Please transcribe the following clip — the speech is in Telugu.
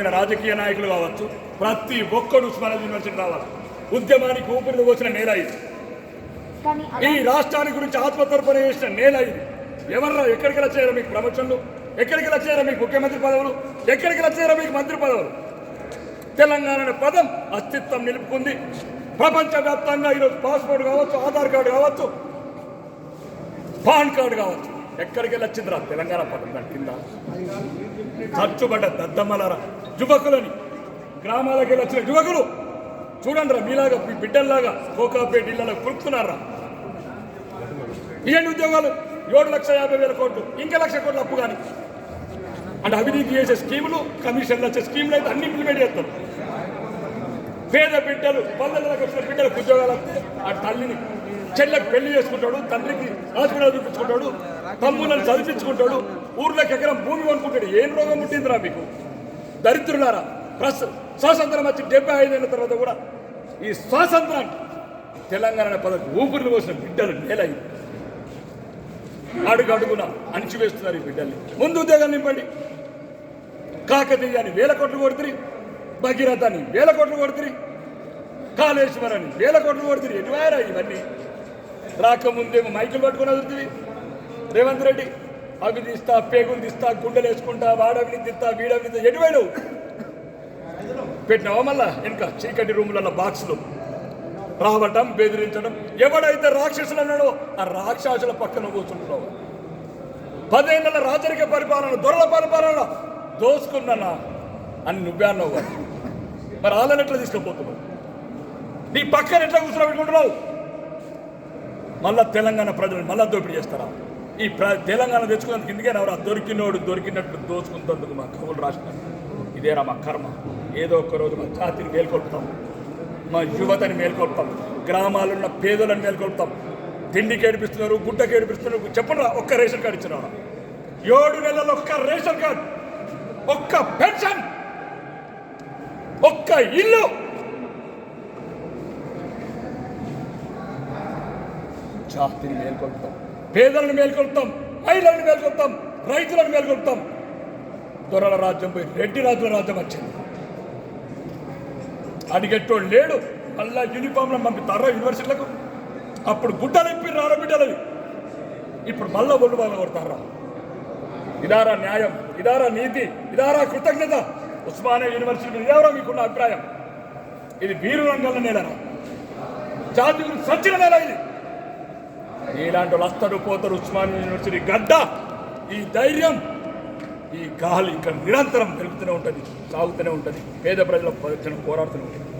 పొందిన రాజకీయ నాయకులు కావచ్చు ప్రతి ఒక్కడు ఉస్మానియా యూనివర్సిటీ రావాలి. ఉద్యమానికి ఊపిరి పోసిన నేల ఇది. ఈ రాష్ట్రానికి గురించి ఆత్మతర్పణ చేసిన నేల ఇది. ఎవర్రా ఎక్కడికి వచ్చారో మీకు ప్రమోషన్లు? ఎక్కడికి వచ్చారో మీకు ముఖ్యమంత్రి పదవులు? ఎక్కడికి వచ్చారో మీకు మంత్రి పదవులు? తెలంగాణ అనే పదం అస్తిత్వం నిలుపుకుంది. ప్రపంచవ్యాప్తంగా ఈరోజు పాస్పోర్ట్ కావచ్చు ఆధార్ కార్డు కావచ్చు పాన్ కార్డు కావచ్చు. ఎక్కడికి వెళ్ళొచ్చిందిరా? తెలంగాణ పదం దాని కింద. ఖర్చుపడ్డ దద్దమ్మలారా యువకులని. గ్రామాలకు వెళ్ళి వచ్చిన యువకులు. చూడండి రా మీలాగా మీ బిడ్డల్లాగా కోకాపేట ఇళ్ళలో కురుకుతున్నారా ఇవన్నీ ఉద్యోగాలు ఏడు లక్షల యాభై వేల కోట్లు ఇంకా లక్ష కోట్లు అప్పు కానీ అంటే అవినీతి చేసే స్కీములు కమిషన్లు వచ్చే స్కీములు అయితే అన్ని ఇంప్లిమెంట్ చేస్తారు పేద బిడ్డలు పల్లెలకు వచ్చిన బిడ్డలకు ఉద్యోగాలు వస్తే ఆ తల్లిని చెల్లెకి పెళ్ళి చేసుకుంటాడు తండ్రికి హాస్పిటల్ చూపించుకుంటాడు తమ్ములను చదివించుకుంటాడు ఊర్లోకి ఎకరం భూమి కొనుక్కుంటాడు. ఏం రోగం పుట్టిందిరా మీకు? దరిద్రులారా? ప్రస్ స్వాతంత్రం వచ్చి డెబ్బై ఐదేళ్ళ తర్వాత కూడా ఈ స్వాతంత్రాన్ని తెలంగాణ పదవి ఊపిరిని పోసిన బిడ్డలు నేలయ్యి అడుగు అడుగున అణిచివేస్తున్నారు ఈ బిడ్డల్ని. ముందు ఉద్యోగాలు నింపండి. కాకతీయాన్ని వేల కోట్లు కొడుతురి భగీరథాన్ని వేల కోట్లు కొడుతురి కాళేశ్వరాన్ని వేల కోట్లు కొడుతురి ఎటువారా ఇవన్నీ? రాకముందేమో మైకులు పట్టుకుని వదులుతుంది రేవంత్ రెడ్డి అవి తీస్తా పేగులు తీస్తా గుండెలు వేసుకుంటా వాడవిని తీస్తా వీడవిని తీస్తా ఎటువైనవు పెట్టినావా మళ్ళా? వెనుక చీకటి రూములలో బాక్స్లో. రావటం బెదిరించడం ఎవడైతే రాక్షసులు అన్నాడో ఆ రాక్షసుల పక్కన కూర్చుంటున్నావు. పదేళ్ళ రాజరిక పరిపాలన దొరల పరిపాలన దోసుకున్నానా? అని నువ్వే అన్నావు మరి వాళ్ళని ఎట్లా తీసుకుపోతున్నావు? నీ పక్కన ఎట్లా కూర్చోబెట్టుకుంటున్నావు మళ్ళా తెలంగాణ ప్రజలు మళ్ళా దోపిడీ చేస్తారా? ఈ ప్ర తెలంగాణ తెచ్చుకున్నందుకు ఇందుకే ఎవరు దొరికినోడు దొరికినట్టు దోచుకున్నందుకు మా కవులు రాసిన ఇదేరా మా కర్మ. ఏదో ఒక రోజు మా జాతిని మేల్కొల్పుతాం. మా యువతని మేల్కొల్పుతాం. గ్రామాల్లో ఉన్న పేదలను మేల్కొల్పుతాం. తిండికి ఏడిపిస్తున్నారు గుడ్డకి ఏడిపిస్తున్నారు చెప్పండి ఒక్క రేషన్ కార్డు ఇచ్చిన ఏడు నెలలు ఒక్క రేషన్ కార్డు ఒక్క పెన్షన్ ఒక్క ఇల్లు. జాతిని మేల్కొల్పుతాం పేదలను మేల్కొల్పుతాం మహిళలను మేల్కొల్పుతాం రైతులను మేల్కొల్పుతాం దొరల రాజ్యం పోయి రెడ్డి రాజుల రాజ్యం వచ్చింది. అడిగెట్టోడు లేడు మళ్ళా యూనిఫామ్లను పంపిస్తారా యూనివర్సిటీలకు అప్పుడు గుడ్డలు ఇప్పి రార బిడ్డలవి ఇప్పుడు మళ్ళా ఒళ్ళు వాళ్ళ కొడతారా? ఇదారా న్యాయం ఇదారా నీతి ఇదారా కృతజ్ఞత? ఉస్మానియా యూనివర్సిటీ మీద ఎవరో మీకున్న అభిప్రాయం? ఇది వీరు రంగంలో నేలరా జాతి గురించి సచ్చిన నేల ఇది. నీలాంటి వాళ్ళు పోతారు ఉస్మాన్ యూనివర్సిటీ గడ్డ. ఈ ధైర్యం ఈ గాలి ఇక్కడ నిరంతరం పెరుగుతూనే ఉంటుంది సాగుతూనే ఉంటుంది. పేద ప్రజల పక్షాన పోరాడుతూనే ఉంటుంది.